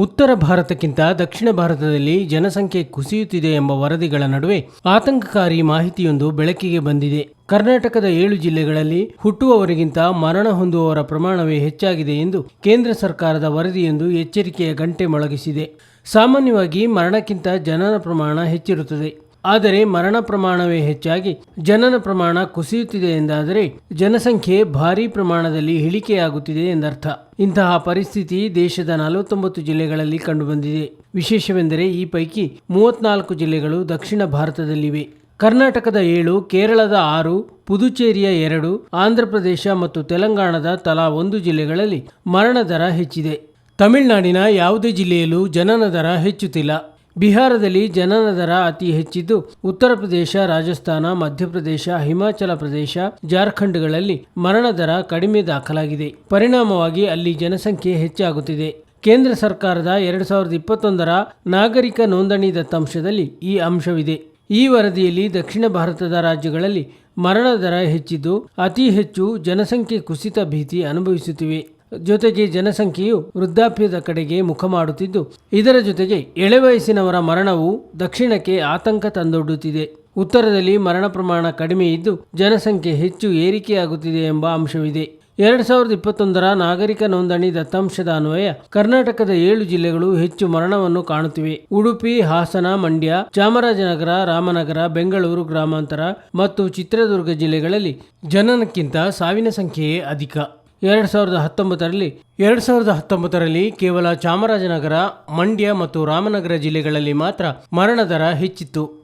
ಉತ್ತರ ಭಾರತಕ್ಕಿಂತ ದಕ್ಷಿಣ ಭಾರತದಲ್ಲಿ ಜನಸಂಖ್ಯೆ ಕುಸಿಯುತ್ತಿದೆ ಎಂಬ ವರದಿಗಳ ನಡುವೆ ಆತಂಕಕಾರಿ ಮಾಹಿತಿಯೊಂದು ಬೆಳಕಿಗೆ ಬಂದಿದೆ. ಕರ್ನಾಟಕದ ಏಳು ಜಿಲ್ಲೆಗಳಲ್ಲಿ ಹುಟ್ಟುವವರಿಗಿಂತ ಮರಣ ಹೊಂದುವವರ ಪ್ರಮಾಣವೇ ಹೆಚ್ಚಾಗಿದೆ ಎಂದು ಕೇಂದ್ರ ಸರ್ಕಾರದ ವರದಿಯೊಂದು ಎಚ್ಚರಿಕೆಯ ಗಂಟೆ ಮೊಳಗಿಸಿದೆ. ಸಾಮಾನ್ಯವಾಗಿ ಮರಣಕ್ಕಿಂತ ಜನನ ಪ್ರಮಾಣ ಹೆಚ್ಚಿರುತ್ತದೆ. ಆದರೆ ಮರಣ ಪ್ರಮಾಣವೇ ಹೆಚ್ಚಾಗಿ ಜನನ ಪ್ರಮಾಣ ಕುಸಿಯುತ್ತಿದೆ ಎಂದಾದರೆ ಜನಸಂಖ್ಯೆ ಭಾರೀ ಪ್ರಮಾಣದಲ್ಲಿ ಇಳಿಕೆಯಾಗುತ್ತಿದೆ ಎಂದರ್ಥ. ಇಂತಹ ಪರಿಸ್ಥಿತಿ ದೇಶದ ನಲವತ್ತೊಂಬತ್ತು ಜಿಲ್ಲೆಗಳಲ್ಲಿ ಕಂಡುಬಂದಿದೆ. ವಿಶೇಷವೆಂದರೆ ಈ ಪೈಕಿ ಮೂವತ್ನಾಲ್ಕು ಜಿಲ್ಲೆಗಳು ದಕ್ಷಿಣ ಭಾರತದಲ್ಲಿವೆ. ಕರ್ನಾಟಕದ ಏಳು, ಕೇರಳದ ಆರು, ಪುದುಚೇರಿಯ ಎರಡು, ಆಂಧ್ರಪ್ರದೇಶ ಮತ್ತು ತೆಲಂಗಾಣದ ತಲಾ ಒಂದು ಜಿಲ್ಲೆಗಳಲ್ಲಿ ಮರಣ ದರ ಹೆಚ್ಚಿದೆ. ತಮಿಳುನಾಡಿನ ಯಾವುದೇ ಜಿಲ್ಲೆಯಲ್ಲೂ ಜನನ ದರ ಹೆಚ್ಚುತ್ತಿಲ್ಲ. ಬಿಹಾರದಲ್ಲಿ ಜನನ ದರ ಅತಿ ಹೆಚ್ಚಿದ್ದು ಉತ್ತರ ಪ್ರದೇಶ, ರಾಜಸ್ಥಾನ, ಮಧ್ಯಪ್ರದೇಶ, ಹಿಮಾಚಲ ಪ್ರದೇಶ, ಜಾರ್ಖಂಡ್ಗಳಲ್ಲಿ ಮರಣ ದರ ಕಡಿಮೆ ದಾಖಲಾಗಿದೆ. ಪರಿಣಾಮವಾಗಿ ಅಲ್ಲಿ ಜನಸಂಖ್ಯೆ ಹೆಚ್ಚಾಗುತ್ತಿದೆ. ಕೇಂದ್ರ ಸರ್ಕಾರದ ಎರಡು ಸಾವಿರದ ಇಪ್ಪತ್ತೊಂದರ ನಾಗರಿಕ ನೋಂದಣಿ ದತ್ತಾಂಶದಲ್ಲಿ ಈ ಅಂಶವಿದೆ. ಈ ವರದಿಯಲ್ಲಿ ದಕ್ಷಿಣ ಭಾರತದ ರಾಜ್ಯಗಳಲ್ಲಿ ಮರಣ ದರ ಹೆಚ್ಚಿದ್ದು, ಅತಿ ಹೆಚ್ಚು ಜನಸಂಖ್ಯೆ ಕುಸಿತ ಭೀತಿ ಅನುಭವಿಸುತ್ತಿವೆ. ಜೊತೆಗೆ ಜನಸಂಖ್ಯೆಯು ವೃದ್ಧಾಪ್ಯದ ಕಡೆಗೆ ಮುಖ ಮಾಡುತ್ತಿದ್ದು, ಇದರ ಜೊತೆಗೆ ಎಳೆವಯಸ್ಸಿನವರ ಮರಣವು ದಕ್ಷಿಣಕ್ಕೆ ಆತಂಕ ತಂದೊಡ್ಡುತ್ತಿದೆ. ಉತ್ತರದಲ್ಲಿ ಮರಣ ಪ್ರಮಾಣ ಕಡಿಮೆ ಇದ್ದು, ಜನಸಂಖ್ಯೆ ಹೆಚ್ಚು ಏರಿಕೆಯಾಗುತ್ತಿದೆ ಎಂಬ ಅಂಶವಿದೆ. ಎರಡು ಸಾವಿರದ ಇಪ್ಪತ್ತೊಂದರ ನಾಗರಿಕ ನೋಂದಣಿ ದತ್ತಾಂಶದ ಅನ್ವಯ, ಕರ್ನಾಟಕದ ಏಳು ಜಿಲ್ಲೆಗಳು ಹೆಚ್ಚು ಮರಣವನ್ನು ಕಾಣುತ್ತಿವೆ. ಉಡುಪಿ, ಹಾಸನ, ಮಂಡ್ಯ, ಚಾಮರಾಜನಗರ, ರಾಮನಗರ, ಬೆಂಗಳೂರು ಗ್ರಾಮಾಂತರ ಮತ್ತು ಚಿತ್ರದುರ್ಗ ಜಿಲ್ಲೆಗಳಲ್ಲಿ ಜನನಕ್ಕಿಂತ ಸಾವಿನ ಸಂಖ್ಯೆಯೇ ಅಧಿಕ. ಎರಡು ಸಾವಿರದ ಹತ್ತೊಂಬತ್ತರಲ್ಲಿ, ಎರಡು ಸಾವಿರದ ಹತ್ತೊಂಬತ್ತರಲ್ಲಿ ಕೇವಲ ಚಾಮರಾಜನಗರ, ಮಂಡ್ಯ ಮತ್ತು ರಾಮನಗರ ಜಿಲ್ಲೆಗಳಲ್ಲಿ ಮಾತ್ರ ಮರಣ ದರ ಹೆಚ್ಚಿತ್ತು.